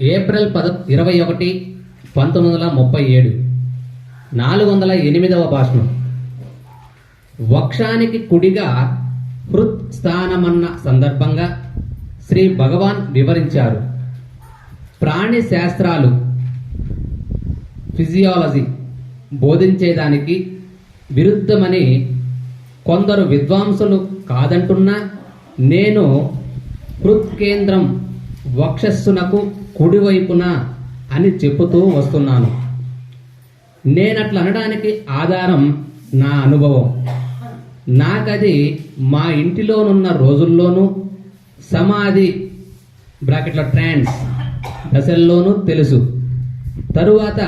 April పద ఇరవై ఒకటి పంతొమ్మిది వందల ముప్పై ఏడు. నాలుగు వందల ఎనిమిదవ భాషణం. వక్షానికి కుడిగా హృత్ స్థానమన్న సందర్భంగా శ్రీ భగవాన్ వివరించారు. ప్రాణి శాస్త్రాలు ఫిజియాలజీ బోధించేదానికి విరుద్ధమని కొందరు విద్వాంసులు కాదంటున్నా నేను హృత్కేంద్రం వక్షస్సునకు కుడివైపున అని చెప్పుతూ వస్తున్నాను. నేనట్లా అనడానికి ఆధారం నా అనుభవం. నాకది మా ఇంటిలోనున్న రోజుల్లోనూ సమాధి బ్రాకెట్లో ట్రాన్స్ దశల్లోనూ తెలుసు. తరువాత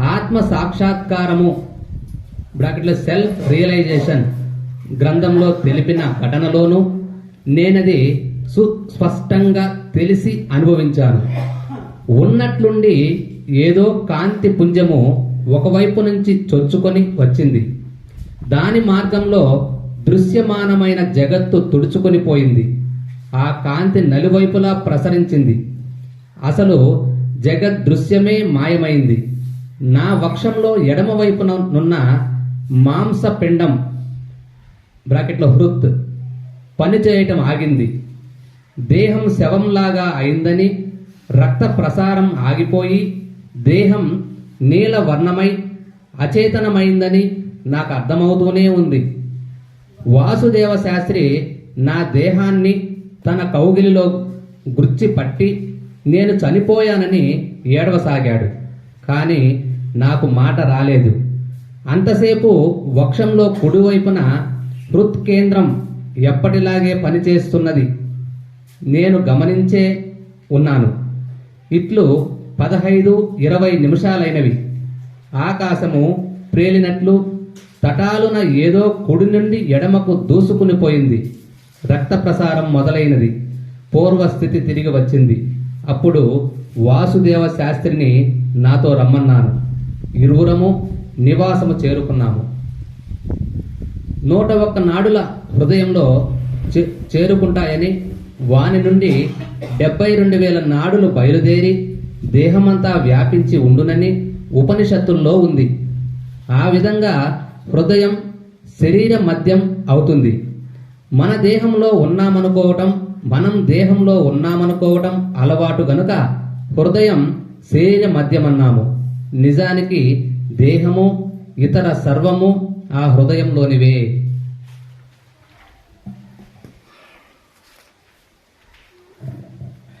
ఆత్మ సాక్షాత్కారము బ్రాకెట్లో సెల్ఫ్ రియలైజేషన్ గ్రంథంలో తెలిపిన ఘటనలోనూ నేనది సుస్పష్టంగా తెలిసి అనుభవించాను. ఉన్నట్లుండి ఏదో కాంతి పుంజము ఒకవైపు నుంచి చొచ్చుకొని వచ్చింది. దాని మార్గంలో దృశ్యమానమైన జగత్తు తుడుచుకొని పోయింది. ఆ కాంతి నలువైపులా ప్రసరించింది. అసలు జగద్ దృశ్యమే మాయమైంది. నా వక్షంలో ఎడమ వైపున నున్న మాంసపిండం బ్రాకెట్లో హృత్ పనిచేయటం ఆగింది. దేహం శవంలాగా అయిందని రక్త ప్రసారం ఆగిపోయి దేహం నీల వర్ణమై అచేతనమైందని నాకు అర్థమవుతూనే ఉంది. వాసుదేవ శాస్త్రి నా దేహాన్ని తన కౌగిలిలో గుర్చి పట్టి నేను చనిపోయానని ఏడవసాగాడు. కానీ నాకు మాట రాలేదు. అంతసేపు వక్షంలో కుడివైపున హృత్ కేంద్రం ఎప్పటిలాగే పనిచేస్తున్నది. నేను గమనించే ఉన్నాను. ఇట్లు పదహైదు ఇరవై నిమిషాలైనవి. ఆకాశము ప్రేలినట్లు తటాలున ఏదో కుడి నుండి ఎడమకు దూసుకుని పోయింది. రక్త ప్రసారం మొదలైనది. పూర్వస్థితి తిరిగి వచ్చింది. అప్పుడు వాసుదేవ శాస్త్రిని నాతో రమ్మన్నాను. ఇరువురము నివాసము చేరుకున్నాము. నూట ఒక్క నాడుల హృదయంలో చే- చేరుకుంటాయని వాని నుండి డెబ్బై రెండు వేల నాడులు బయలుదేరి దేహమంతా వ్యాపించి ఉండునని ఉపనిషత్తుల్లో ఉంది. ఆ విధంగా హృదయం శరీర మద్యం అవుతుంది. మన దేహంలో ఉన్నామనుకోవటం మనం దేహంలో ఉన్నామనుకోవటం అలవాటు గనుక హృదయం శరీర మధ్యమన్నాము నిజానికి దేహము ఇతర సర్వము ఆ హృదయంలోనివే.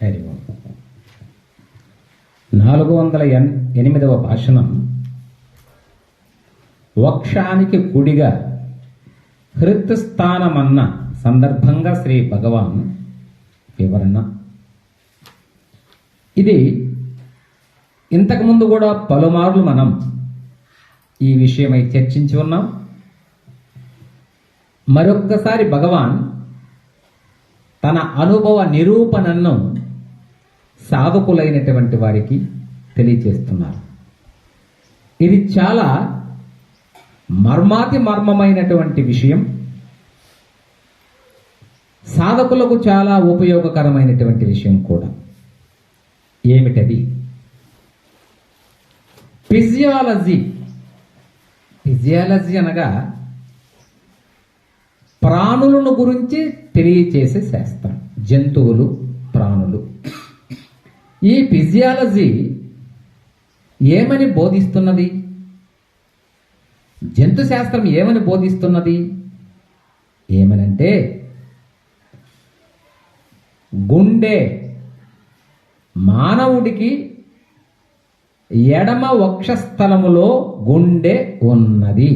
హరి ఓం నాలుగు వందల ఎన్- ఎనిమిదవ భాషణం. వక్షానికి కుడిగా హృత్ స్థానమన్న సందర్భంగా శ్రీ భగవాన్ వివరణ. ఇది ఇంతకుముందు కూడా పలుమార్లు మనం ఈ విషయమై చర్చించి ఉన్నాం. మరొక్కసారి భగవాన్ తన అనుభవ నిరూపణను సాధకులైనటువంటి వారికి తెలియచేస్తున్నారు ఇది చాలా మర్మాతి మర్మమైనటువంటి విషయం. సాధకులకు చాలా ఉపయోగకరమైనటువంటి విషయం కూడా. ఏమిటది? ఫిజియాలజీ. ఫిజియాలజీ అనగా ప్రాణులను గురించి తెలియచేసే శాస్త్రం. జంతువులు ప్రాణులు. ఈ ఫిజియాలజీ ఏమని బోధిస్తున్నది? జంతు శాస్త్రం ఏమని బోధిస్తున్నది? ఏమనంటే గుండె మానవుడికి ఎడమ వక్షస్థలములో గుండె ఉన్నది.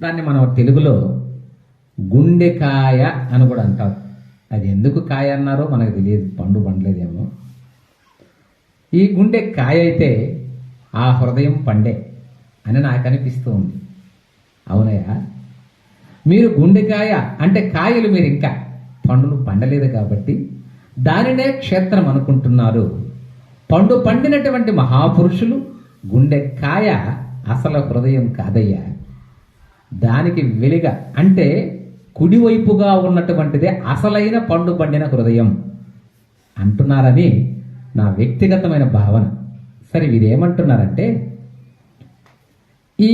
దాన్ని మనం తెలుగులో గుండెకాయ అని కూడా అంటారు అది ఎందుకు కాయ అన్నారో మనకు తెలియదు. పండు పండలేదేమో. ఈ గుండె కాయ అయితే ఆ హృదయం పండే అని నాకు అనిపిస్తూ ఉంది. అవునయ్యా? మీరు గుండెకాయ అంటే కాయలు మీరు ఇంకా పండులు పండలేదు కాబట్టి దానినే క్షేత్రం అనుకుంటున్నారు. పండు పండినటువంటి మహాపురుషులు గుండెకాయ అసలు హృదయం కాదయ్యా. దానికి వెలిగ అంటే కుడివైపుగా ఉన్నటువంటిదే అసలైన పండు పండిన హృదయం. అంటున్నారని నా వ్యక్తిగతమైన భావన. సరే వీరేమంటున్నారంటే ఈ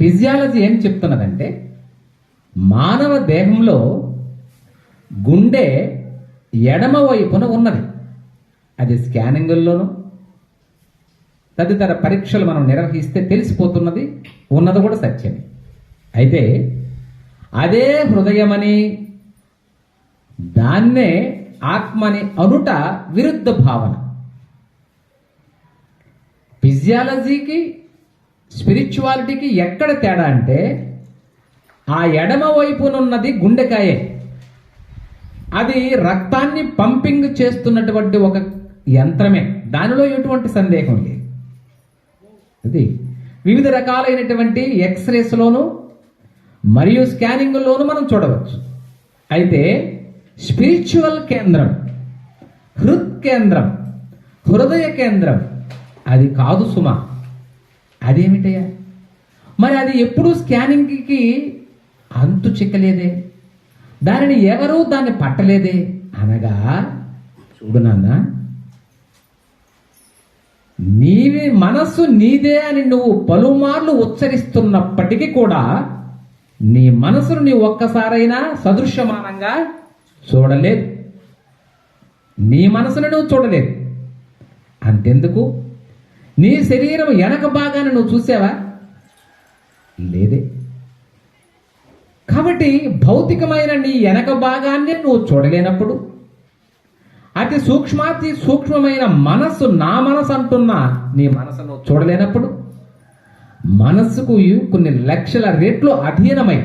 ఫిజియాలజీ ఏం చెప్తున్నదంటే మానవ దేహంలో గుండె ఎడమ వైపున ఉన్నది. అది స్కానింగుల్లోనూ తదితర పరీక్షలు మనం నిర్వహిస్తే తెలిసిపోతున్నది ఉన్నది కూడా సత్యమే. అయితే అదే హృదయమని దాన్నే ఆత్మని అనుట విరుద్ధ భావన. ఫిజియాలజీకి స్పిరిచువాలిటీకి ఎక్కడ తేడా అంటే ఆ ఎడమ వైపునున్నది గుండెకాయే. అది రక్తాన్ని పంపింగ్ చేస్తున్నటువంటి ఒక యంత్రమే. దానిలో ఎటువంటి సందేహం లేదు. ఇది వివిధ రకాలైనటువంటి ఎక్స్రేస్లోనూ మరియు స్కానింగ్లోనూ మనం చూడవచ్చు. అయితే స్పిరిచువల్ కేంద్రం హృద్ కేంద్రం హృదయ కేంద్రం అది కాదు సుమా. అదేమిటయ్యా? మరి అది ఎప్పుడు స్కానింగ్కి అంతు చిక్కలేదే? దానిని ఎవరూ దాన్ని పట్టలేదే అనగా చూడు నాన్న నీవి మనస్సు నీదే అని నువ్వు పలుమార్లు ఉచ్చరిస్తున్నప్పటికీ కూడా నీ మనసును నీ ఒక్కసారైనా సదృశ్యమానంగా చూడలేదు. నీ మనసును నువ్వు చూడలేదు. అంతెందుకు? నీ శరీరం వెనక భాగాన్ని నువ్వు చూసావా? లేదే. కాబట్టి భౌతికమైన నీ వెనక భాగాన్ని నువ్వు చూడలేనప్పుడు అతి సూక్ష్మాతి సూక్ష్మమైన మనస్సు నా మనసు అంటున్నా నీ మనసును చూడలేనప్పుడు మనస్సుకు కొన్ని లక్షల రెట్లు అధీనమై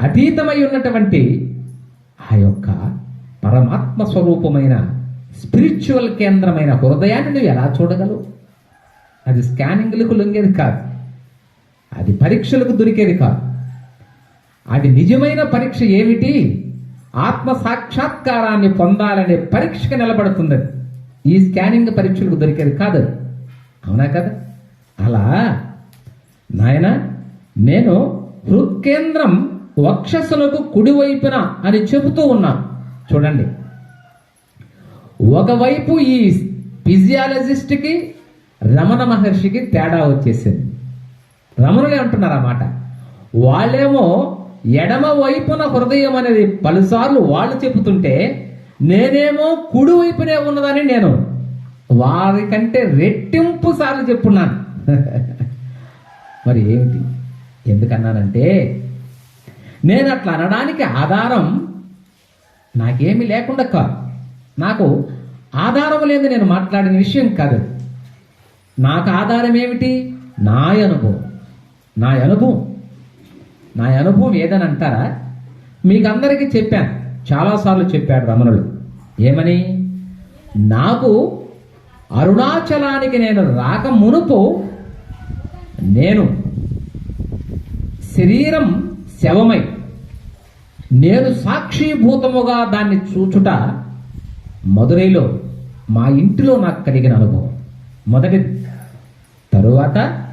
అతీతమై ఉన్నటువంటి ఆ యొక్క పరమాత్మ స్వరూపమైన స్పిరిచువల్ కేంద్రమైన హృదయాన్ని నువ్వు ఎలా చూడగలవు? అది స్కానింగ్లకు లొంగేది కాదు. అది పరీక్షలకు దొరికేది కాదు. అది నిజమైన పరీక్ష ఏమిటి? ఆత్మ సాక్షాత్కారాన్ని పొందాలనే పరీక్షకు నిలబడుతుంది ఈ స్కానింగ్ పరీక్షలకు దొరికేది కాదు అవునా కదా? అలా? నాయన నేను హృత్కేంద్రం వక్షసులకు కుడివైపున అని చెబుతూ ఉన్నాను చూడండి. ఒకవైపు ఈ ఫిజియాలజిస్ట్కి రమణ మహర్షికి తేడా వచ్చేసింది. రమణులే అంటున్నారు అన్నమాట వాళ్ళేమో ఎడమ వైపున హృదయం అనేది పలుసార్లు వాళ్ళు చెబుతుంటే నేనేమో కుడి వైపునే ఉన్నదని నేను వారికంటే రెట్టింపు సార్లు చెప్పున్నాను. మరి ఏమిటి? ఎందుకన్నానంటే నేను అట్లా అనడానికి ఆధారం నాకేమీ లేకుండా కాదు. నాకు ఆధారం లేదు నేను మాట్లాడిన విషయం కాదు. నాకు ఆధారం ఏమిటి? నా అనుభవం. నా అనుభవం. నా అనుభవం ఏదని అంటారా? మీకు అందరికీ చెప్పాను. చాలాసార్లు చెప్పాడు రమణుడు. ఏమని? నాకు అరుణాచలానికి నేను రాక మునుపు నేను శరీరం శవమై నేను సాక్షిభూతముగా దాన్ని చూచుట మదురైలో మా ఇంటిలో నాకు కలిగిన అనుభవం. మొదటి తరువాత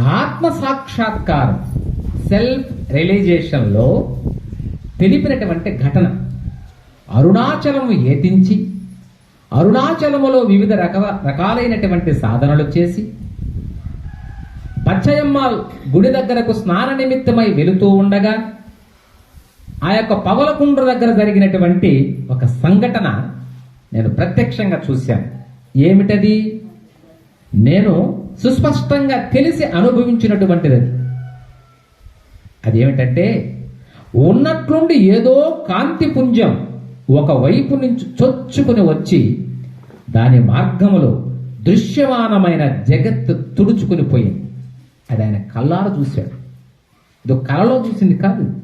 ఆత్మ సాక్షాత్కారం సెల్ఫ్ రియలైజేషన్లో తెలిపినటువంటి ఘటన. అరుణాచలం ఏతించి అరుణాచలములో వివిధ రక రకాలైనటువంటి సాధనలు చేసి పచ్చయమ్మ గుడి దగ్గరకు స్నాన నిమిత్తమై వెళుతూ ఉండగా ఆ యొక్క పవలకుండ్ర దగ్గర జరిగినటువంటి ఒక సంఘటన నేను ప్రత్యక్షంగా చూశాను. ఏమిటది? నేను సుస్పష్టంగా తెలిసి అనుభవించినటువంటిది. అది అదేమిటంటే ఉన్నట్లుండి ఏదో కాంతి ఒకవైపు ఒక వైపు నుంచి చొచ్చుకుని వచ్చి దాని మార్గములో దృశ్యమానమైన జగత్తు తుడుచుకుని పోయింది. అది ఆయన కల్లార చూశాడు. ఇది కళలో చూసింది కాదు.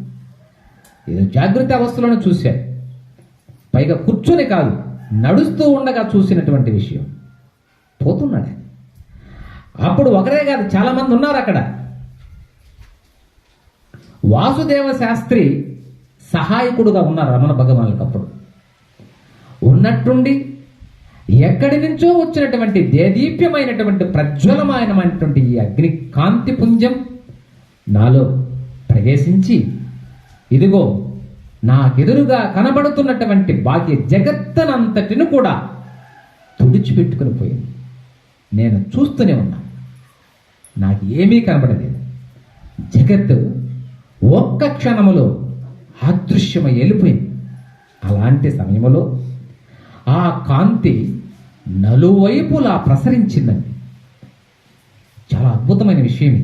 ఏదో జాగ్రత్త అవస్థలోనే చూశాడు. పైగా కూర్చొని కాదు నడుస్తూ ఉండగా చూసినటువంటి విషయం. పోతున్నాడు అప్పుడు ఒకరే కాదు చాలామంది ఉన్నారు అక్కడ. వాసుదేవ శాస్త్రి సహాయకుడుగా ఉన్నారు రమణ భగవానులకు అప్పుడు. ఉన్నట్టుండి ఎక్కడి నుంచో వచ్చినటువంటి దేదీప్యమైనటువంటి ప్రజ్వలమైనటువంటి ఈ అగ్ని కాంతి పుంజం నాలో ప్రవేశించి ఇదిగో నాకెదురుగా కనబడుతున్నటువంటి బాకీ జగత్తనంతటిని కూడా తుడిచిపెట్టుకుని పోయింది. నేను చూస్తూనే ఉన్నా. నాకు ఏమీ కనబడలేదు. జగత్తు ఒక్క క్షణములో అదృశ్యమై వెళ్ళిపోయింది అలాంటి సమయంలో ఆ కాంతి నలువైపులా ప్రసరించిందండి. చాలా అద్భుతమైన విషయం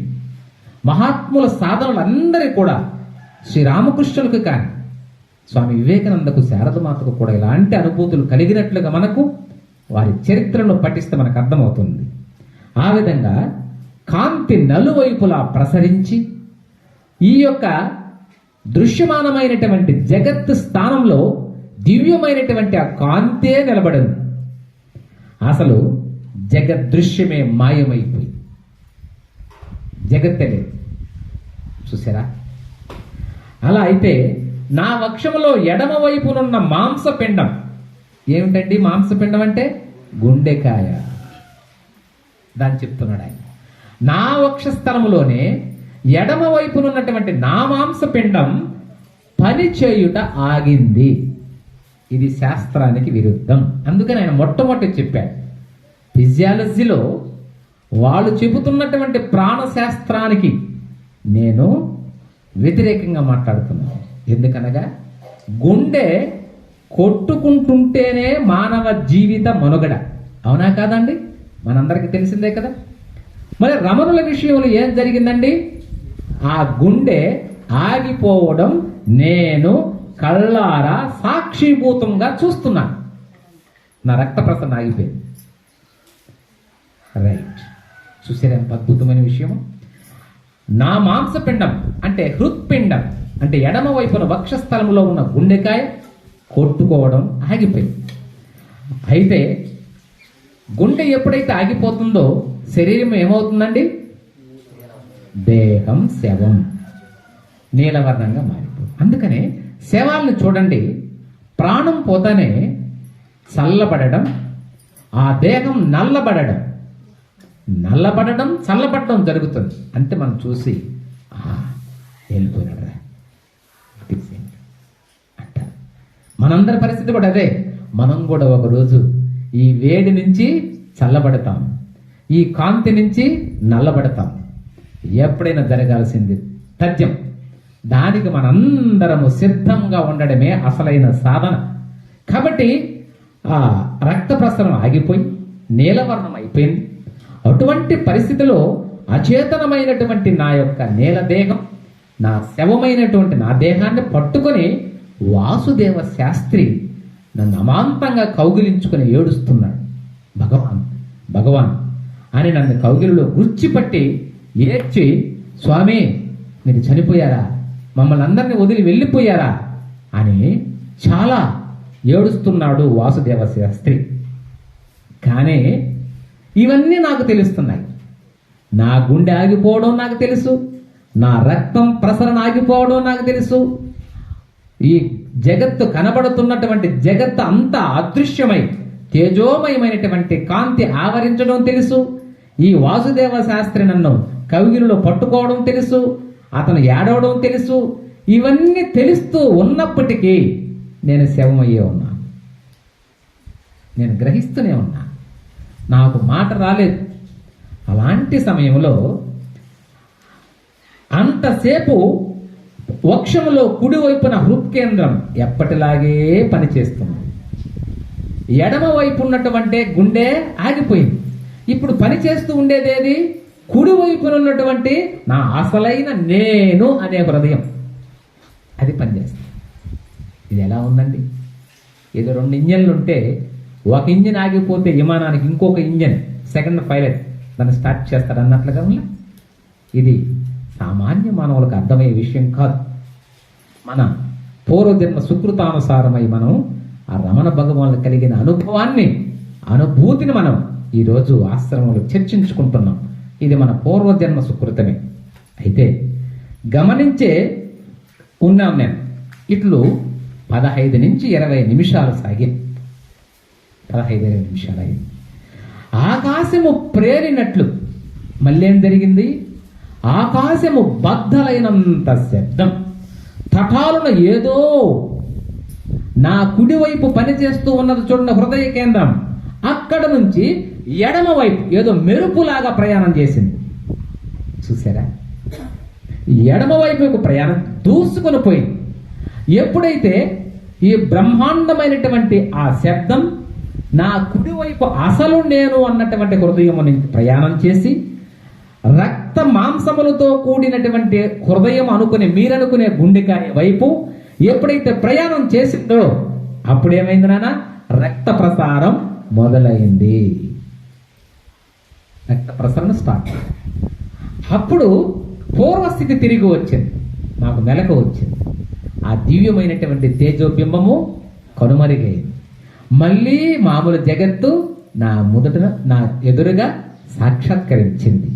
మహాత్ముల సాధనలందరి కూడా శ్రీరామకృష్ణులకు కానీ స్వామి వివేకానందకు శారదమాతకు కూడా ఇలాంటి అనుభూతులు కలిగినట్లుగా మనకు వారి చరిత్రను పఠిస్తే మనకు అర్థమవుతుంది. ఆ విధంగా కాంతి నలువైపులా ప్రసరించి ఈ యొక్క దృశ్యమానమైనటువంటి జగత్ స్థానంలో దివ్యమైనటువంటి ఆ కాంతే నిలబడింది అసలు జగదృశ్యమే మాయమైపోయి జగత్తే లేదు. చూసారా? అలా అయితే నా వక్షంలో ఎడమ వైపునున్న మాంసపిండం ఏమిటండి మాంసపిండం అంటే? గుండెకాయ. దాన్ని చెప్తున్నాడు ఆయన. నా వక్షస్థలములోనే ఎడమ వైపునున్నటువంటి నా మాంసపిండం పని చేయుట ఆగింది. ఇది శాస్త్రానికి విరుద్ధం. అందుకని ఆయన మొట్టమొదటి చెప్పాడు. ఫిజియాలజీలో వాళ్ళు చెబుతున్నటువంటి ప్రాణశాస్త్రానికి నేను వ్యతిరేకంగా మాట్లాడుతున్నాను. ఎందుకనగా గుండె కొట్టుకుంటుంటేనే మానవ జీవిత మనుగడ. అవునా కాదండి? మనందరికీ తెలిసిందే కదా. మరి రమణుల విషయంలో ఏం జరిగిందండి? ఆ గుండె ఆగిపోవడం నేను కళ్ళారా సాక్షిభూతంగా చూస్తున్నాను నా రక్త ప్రసరణ ఆగిపోయింది. రైట్ చూసారా ఎంత అద్భుతమైన విషయం నా మాంసపిండం అంటే హృత్పిండం అంటే ఎడమ వైపున వక్షస్థలంలో ఉన్న గుండెకాయ కొట్టుకోవడం ఆగిపోయింది. అయితే గుండె ఎప్పుడైతే ఆగిపోతుందో శరీరం ఏమవుతుందండి? దేహం శవం. నీలవర్ణంగా మారిపోతుంది అందుకనే శవాలను చూడండి. ప్రాణం పోతానే చల్లబడడం ఆ దేహం నల్లబడడం. నల్లబడడం చల్లబడడం జరుగుతుంది. అంటే మనం చూసి వెళ్ళిపోయినాడు వెళ్ళిపోయినాడురా. అంటారు మనందరి పరిస్థితి కూడా అదే. మనం కూడా ఒకరోజు ఈ వేడి నుంచి చల్లబడతాం. ఈ కాంతి నుంచి నల్లబడతాం. ఎప్పుడైనా జరగాల్సింది తథ్యం. దానికి మనందరము సిద్ధంగా ఉండడమే అసలైన సాధన. కాబట్టి ఆ రక్త ప్రసరణ ఆగిపోయి నీలవర్ణం అయిపోయింది. అటువంటి పరిస్థితిలో అచేతనమైనటువంటి నా యొక్క నీల దేహం నా శవమైనటువంటి నా దేహాన్ని పట్టుకొని వాసుదేవ శాస్త్రి నన్ను అమాంతంగా కౌగిలించుకుని ఏడుస్తున్నాడు. భగవాన్ భగవాన్ అని నన్ను కౌగిలిలో గుర్చిపట్టి ఏడ్చి స్వామి మీరు చనిపోయారా? మమ్మల్ని అందరినీ వదిలి వెళ్ళిపోయారా? అని చాలా ఏడుస్తున్నాడు వాసుదేవ శాస్త్రి కానీ ఇవన్నీ నాకు తెలుస్తున్నాయి. నా గుండె ఆగిపోవడం నాకు తెలుసు. నా రక్తం ప్రసరణ ఆగిపోవడం నాకు తెలుసు. ఈ జగత్తు కనబడుతున్నటువంటి జగత్తు అంతా అదృశ్యమై తేజోమయమైనటువంటి కాంతి ఆవరించడం తెలుసు. ఈ వాసుదేవ శాస్త్రి నన్ను కవిగిరిలో పట్టుకోవడం తెలుసు అతను ఏడవడం తెలుసు. ఇవన్నీ తెలుస్తూ ఉన్నప్పటికీ నేను శవమయ్యే ఉన్నా నేను గ్రహిస్తూనే ఉన్నా నాకు మాట రాలేదు. అలాంటి సమయంలో అంతసేపు వక్షములో కుడివైపున హృత్కేంద్రం ఎప్పటిలాగే పనిచేస్తుంది. ఎడమ వైపు ఉన్నటువంటి గుండె ఆగిపోయింది. ఇప్పుడు పని చేస్తూ ఉండేదేది? కుడి వైపున ఉన్నటువంటి నా అసలైన నేను అనే హృదయం అది పనిచేస్తుంది. ఇది ఎలా ఉందండి? ఇది రెండు ఇంజన్లు ఉంటే ఒక ఇంజిన్ ఆగిపోతే విమానానికి ఇంకొక ఇంజన్ సెకండ్ పైలట్ దాన్ని స్టార్ట్ చేస్తాడు అన్నట్లుగా ఉందా? ఇది సామాన్య మానవులకు అర్థమయ్యే విషయం కాదు. మన పూర్వజన్మ సుకృతానుసారమై మనం ఆ రమణ భగవానులు కలిగిన అనుభవాన్ని అనుభూతిని మనం ఈరోజు ఆశ్రమంలో చర్చించుకుంటున్నాం. ఇది మన పూర్వజన్మ సుకృతమే. అయితే గమనించే ఉన్నాం నేను. ఇట్లు పదహైదు నుంచి ఇరవై నిమిషాలు సాగింది పదహైదు ఇరవై నిమిషాలు అయింది ఆకాశము ప్రేరినట్లు మళ్ళీ జరిగింది? ఆకాశము బద్దలైనంత శబ్దం. తటాలున ఏదో నా కుడివైపు పనిచేస్తూ ఉన్నది చూడండి హృదయ కేంద్రం. అక్కడ నుంచి ఎడమ వైపు ఏదో మెరుపులాగా ప్రయాణం చేసింది. చూసారా ఎడమ ప్రయాణం దూసుకొని పోయింది. ఎప్పుడైతే ఈ బ్రహ్మాండమైనటువంటి ఆ శబ్దం నా కుడివైపు అసలు నేను అన్నటువంటి హృదయం నుంచి ప్రయాణం చేసి రక్త మాంసములతో కూడినటువంటి హృదయం అనుకునే మీరనుకునే గుండెకాయ వైపు ఎప్పుడైతే ప్రయాణం చేసిందో అప్పుడేమైంది నాన్న? రక్త ప్రసారం మొదలైంది. రక్త ప్రసరణ స్టార్ట్ అప్పుడు పూర్వస్థితి తిరిగి వచ్చింది. నాకు మెలకు వచ్చింది. ఆ దివ్యమైనటువంటి తేజోబింబము కనుమరుగైంది. మళ్ళీ మామూలు జగత్తు నా మొదట నా ఎదురుగా సాక్షాత్కరించింది.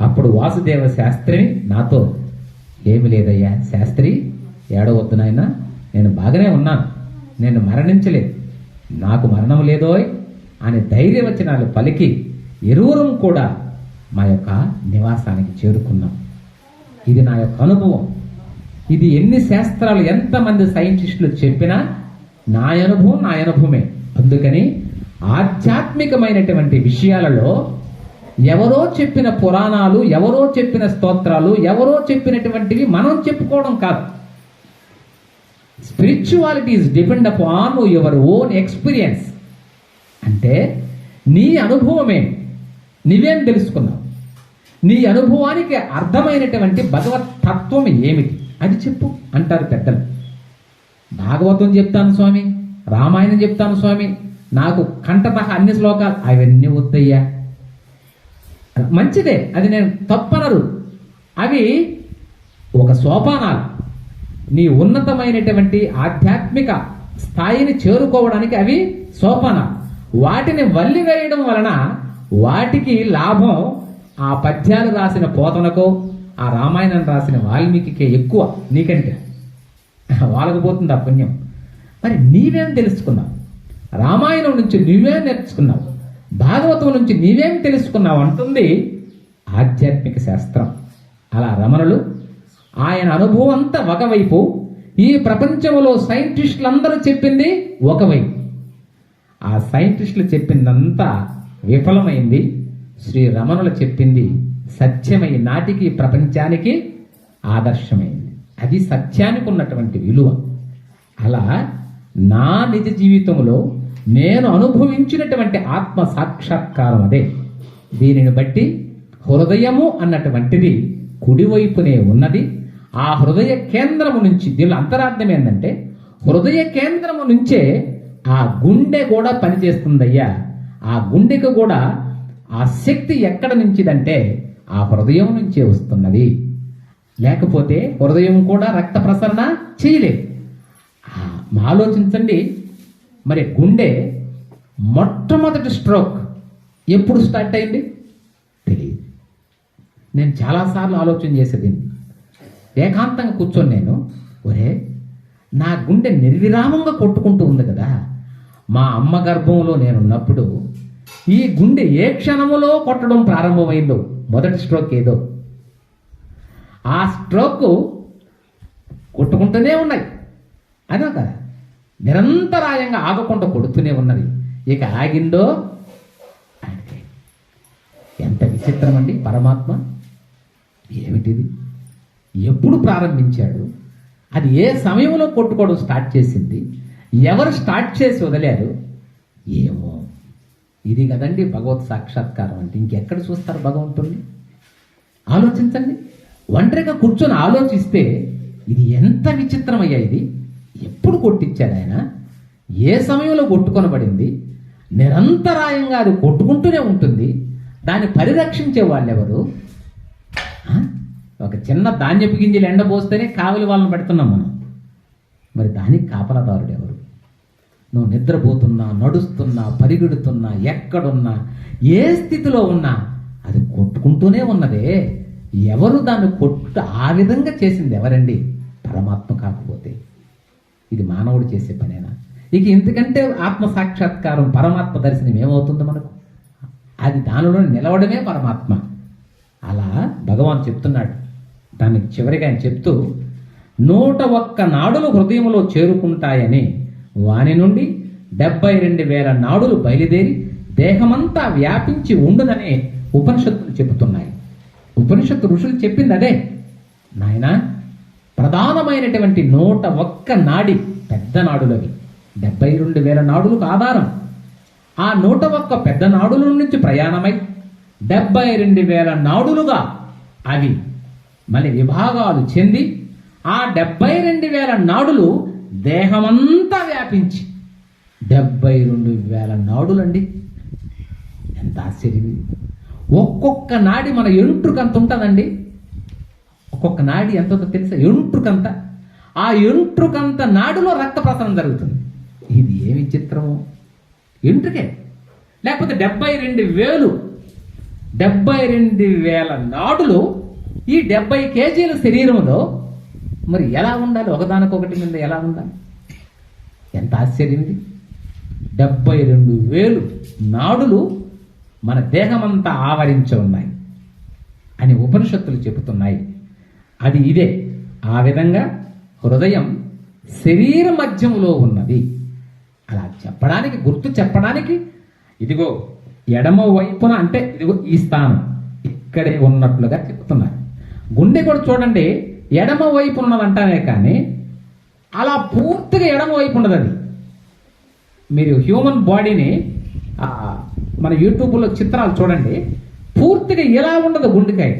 అప్పుడు వాసుదేవ శాస్త్రిని నాతో ఏమి లేదయ్యా శాస్త్రి ఏడవద్దు నాయన నేను బాగానే ఉన్నాను. నేను మరణించలేదు. నాకు మరణం లేదోయ్ అని ధైర్యవచనాలు పలికి ఇరువురం కూడా మా యొక్క నివాసానికి చేరుకున్నాం. ఇది నా యొక్క అనుభవం. ఇది ఎన్ని శాస్త్రాలు ఎంతమంది సైంటిస్టులు చెప్పినా నా అనుభవం నా అనుభవమే. అందుకని ఆధ్యాత్మికమైనటువంటి విషయాలలో ఎవరో చెప్పిన పురాణాలు ఎవరో చెప్పిన స్తోత్రాలు ఎవరో చెప్పినటువంటివి మనం చెప్పుకోవడం కాదు. Spirituality is depend upon your own experience. అంటే నీ అనుభవమే. నీవేం తెలుసుకున్నావు? నీ అనుభవానికి అర్థమైనటువంటి భగవత్ తత్వం ఏమిటి? అది చెప్పు అంటారు పెద్దలు. భాగవతం చెప్తాను స్వామి రామాయణం చెప్తాను స్వామి నాకు కంటతహ అన్ని శ్లోకాలు అవన్నీ వద్దయ్యా. మంచిదే అది నేను తప్పనరు. అవి ఒక సోపానాలు. నీ ఉన్నతమైనటువంటి ఆధ్యాత్మిక స్థాయిని చేరుకోవడానికి అవి సోపానాలు. వాటిని వల్లి వేయడం వలన వాటికి లాభం ఆ పద్యాలు రాసిన పోతనకో ఆ రామాయణం రాసిన వాల్మీకి ఎక్కువ నీకంటే. వాళ్ళకు పోతుంది ఆ పుణ్యం. మరి నీవేం తెలుసుకున్నావు? రామాయణం నుంచి నీవేం నేర్చుకున్నావు? భాగవతం నుంచి నీవేం తెలుసుకున్నావు అంటుంది ఆధ్యాత్మిక శాస్త్రం. అలా రమణులు ఆయన అనుభవం అంతా ఒకవైపు ఈ ప్రపంచంలో సైంటిస్టులందరూ చెప్పింది ఒకవైపు. ఆ సైంటిస్టులు చెప్పిందంతా విఫలమైంది. శ్రీ రమణులు చెప్పింది సత్యమై నాటికి ప్రపంచానికి ఆదర్శమైంది. అది సత్యానికి ఉన్నటువంటి విలువ. అలా నా నిజ జీవితంలో నేను అనుభవించినటువంటి ఆత్మ సాక్షాత్కారం అదే. దీనిని బట్టి హృదయము అన్నటువంటిది కుడివైపునే ఉన్నది. ఆ హృదయ కేంద్రము నుంచి దీనిలో అంతరార్థం ఏంటంటే హృదయ కేంద్రము నుంచే ఆ గుండె కూడా పనిచేస్తుందయ్యా. ఆ గుండెకు కూడా ఆ శక్తి ఎక్కడ నుంచిదంటే ఆ హృదయం నుంచే వస్తున్నది. లేకపోతే హృదయం కూడా రక్త ప్రసరణ చేయలేదు. ఆలోచించండి. మరి గుండె మొట్టమొదటి స్ట్రోక్ ఎప్పుడు స్టార్ట్ అయింది? తెలియదు నేను చాలాసార్లు ఆలోచన చేసేది. ఏకాంతంగా కూర్చొని నేను ఒరే నా గుండె నిర్విరామంగా కొట్టుకుంటూ ఉంది కదా. మా అమ్మ గర్భంలో నేనున్నప్పుడు ఈ గుండె ఏ క్షణములో కొట్టడం ప్రారంభమైందో? మొదటి స్ట్రోక్ ఏదో? ఆ స్ట్రోక్ కొట్టుకుంటూనే ఉన్నాయి అదే కదా నిరంతరాయంగా ఆగకుండా కొడుతూనే ఉన్నది. ఇక ఆగిందో? ఎంత విచిత్రం అండి పరమాత్మ. ఏమిటిది? ఎప్పుడు ప్రారంభించాడు? అది ఏ సమయంలో కొట్టుకోవడం స్టార్ట్ చేసింది? ఎవరు స్టార్ట్ చేసి వదిలారు? ఏమో. ఇది కదండి భగవత్ సాక్షాత్కారం అంటే ఇంకెక్కడ చూస్తారు భగవంతుణ్ణి? ఆలోచించండి. ఒంటరిగా కూర్చొని ఆలోచిస్తే ఇది ఎంత విచిత్రమయ్యా ఇది? ఎప్పుడు కొట్టించాడు ఆయన? ఏ సమయంలో కొట్టుకొనబడింది? నిరంతరాయంగా అది కొట్టుకుంటూనే ఉంటుంది. దాన్ని పరిరక్షించే వాళ్ళు ఎవరు ఒక చిన్న ధాన్యపు గింజలు ఎండబోస్తేనే కావలి వాళ్ళని పెడుతున్నాం మనం. మరి దానికి కాపలాదారుడు ఎవరు? నువ్వు నిద్రపోతున్నా నడుస్తున్నా పరిగెడుతున్నా ఎక్కడున్నా ఏ స్థితిలో ఉన్నా అది కొట్టుకుంటూనే ఉన్నదే. ఎవరు దాన్ని కొట్టు ఆ విధంగా చేసింది ఎవరండి? పరమాత్మ కాకపోతే. ఇది మానవుడు చేసే పనేనా? ఇక ఎందుకంటే ఆత్మ సాక్షాత్కారం పరమాత్మ దర్శనం ఏమవుతుంది మనకు? అది దానిలో నిలవడమే పరమాత్మ. అలా భగవాన్ చెప్తున్నాడు. దానికి చివరిగా ఆయన చెప్తూ నూట ఒక్క నాడులు హృదయంలో చేరుకుంటాయని వాని నుండి డెబ్బై రెండు వేల నాడులు బయలుదేరి దేహమంతా వ్యాపించి ఉండదనే ఉపనిషత్తులు చెబుతున్నాయి. ఉపనిషత్తు ఋషులు చెప్పింది అదే. నాయనా ప్రధానమైనటువంటి నూట ఒక్క నాడి పెద్ద నాడులవి. డెబ్బై రెండు వేల నాడులకు ఆధారం. ఆ నూట ఒక్క పెద్ద నాడుల నుంచి ప్రయాణమై డెబ్బై రెండు వేల నాడులుగా అవి మళ్ళీ విభాగాలు చెంది ఆ డెబ్బై రెండు వేల నాడులు దేహమంతా వ్యాపించి డెబ్బై రెండు వేల నాడులండి. ఎంత ఆశ్చర్యం. ఒక్కొక్క నాడి మన ఎంట్రుకంత ఉంటుందండి. ఒక్కొక్క నాడి ఎంత ఉందో తెలుసా? ఎంట్రుకంత ఆ ఎంట్రుకంత నాడులో రక్త ప్రసరణ జరుగుతుంది. ఇది ఏమి చిత్రము ఎంట్రుకే లేకపోతే డెబ్బై రెండు వేలు. డెబ్బై రెండు వేల నాడులు ఈ డెబ్బై కేజీల శరీరంలో మరి ఎలా ఉండాలి? ఒకదానికొకటి మీద ఎలా ఉండాలి? ఎంత ఆశ్చర్యంది డెబ్బై రెండు వేలు నాడులు మన దేహమంతా ఆవరించి ఉన్నాయి అని ఉపనిషత్తులు చెబుతున్నాయి. అది ఇదే. ఆ విధంగా హృదయం శరీర మధ్యంలో ఉన్నది. అలా చెప్పడానికి గుర్తు చెప్పడానికి ఇదిగో ఎడమ వైపున అంటే ఇదిగో ఈ స్థానం ఇక్కడే ఉన్నట్లుగా చెప్తున్నారు. గుండె కూడా చూడండి ఎడమ వైపు ఉన్నదంటానే కానీ అలా పూర్తిగా ఎడమ వైపు ఉండదు అది మీరు హ్యూమన్ బాడీని మన యూట్యూబ్లో చిత్రాలు చూడండి. పూర్తిగా ఎలా ఉండదు గుండెకాయ?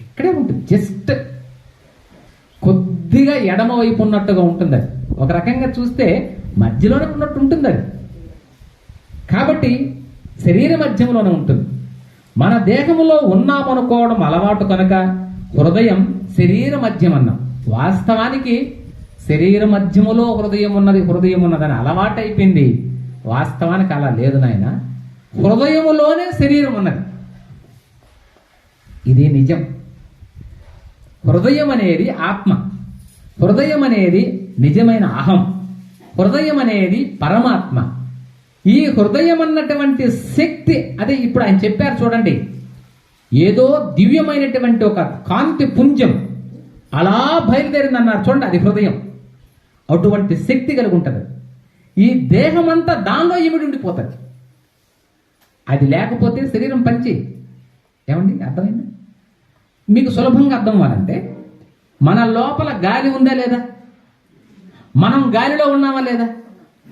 ఇక్కడే ఉంటుంది జస్ట్ కొద్దిగా ఎడమ వైపు ఉన్నట్టుగా ఉంటుంది అది. ఒక రకంగా చూస్తే మధ్యలోనే ఉన్నట్టు ఉంటుంది అది. కాబట్టి శరీర మధ్యంలోనే ఉంటుంది. మన దేహంలో ఉన్నామనుకోవడం అలవాటు కనుక హృదయం శరీర మధ్యం అన్నాం వాస్తవానికి శరీర మధ్యములో హృదయం ఉన్నది హృదయం ఉన్నదని అలవాటైపోయింది. వాస్తవానికి అలా లేదు నాయన. హృదయములోనే శరీరం ఉన్నది ఇది నిజం. హృదయం అనేది ఆత్మ. హృదయం అనేది నిజమైన అహం. హృదయం అనేది పరమాత్మ. ఈ హృదయం అన్నటువంటి శక్తి అదే ఇప్పుడు ఆయన చెప్పారు చూడండి. ఏదో దివ్యమైనటువంటి ఒక కాంతి పుంజం అలా బయలుదేరింది అన్నారు చూడండి అది హృదయం. అటువంటి శక్తి కలిగి ఉంటుంది ఈ దేహం అంతా దానిలో ఇమిడి ఉండిపోతుంది. అది లేకపోతే శరీరం పంచి ఏమండి అర్థమైందా? మీకు సులభంగా అర్థం అవ్వాలంటే మన లోపల గాలి ఉందా లేదా? మనం గాలిలో ఉన్నామా లేదా?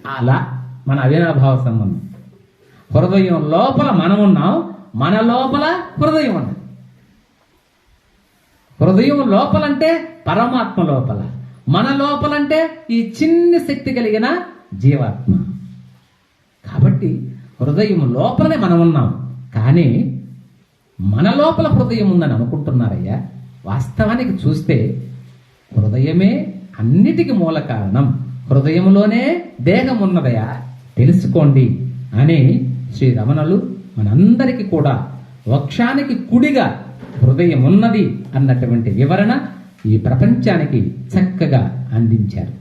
అలా మన అవినాభావ సంబంధం. హృదయం లోపల మనం ఉన్నాం మన లోపల హృదయం ఉన్నది హృదయం లోపలంటే పరమాత్మ లోపల. మన లోపలంటే ఈ చిన్న శక్తి కలిగిన జీవాత్మ. కాబట్టి హృదయం లోపలనే మనం ఉన్నాం. కానీ మన లోపల హృదయం ఉందని అనుకుంటున్నారయ్యా? వాస్తవానికి చూస్తే హృదయమే అన్నిటికీ మూల కారణం. హృదయంలోనే దేహం ఉన్నదయా తెలుసుకోండి అని శ్రీ రమణలు మనందరికీ కూడా వక్షానికి కుడిగా హృదయం ఉన్నది అన్నటువంటి వివరణ ఈ ప్రపంచానికి చక్కగా అందించారు.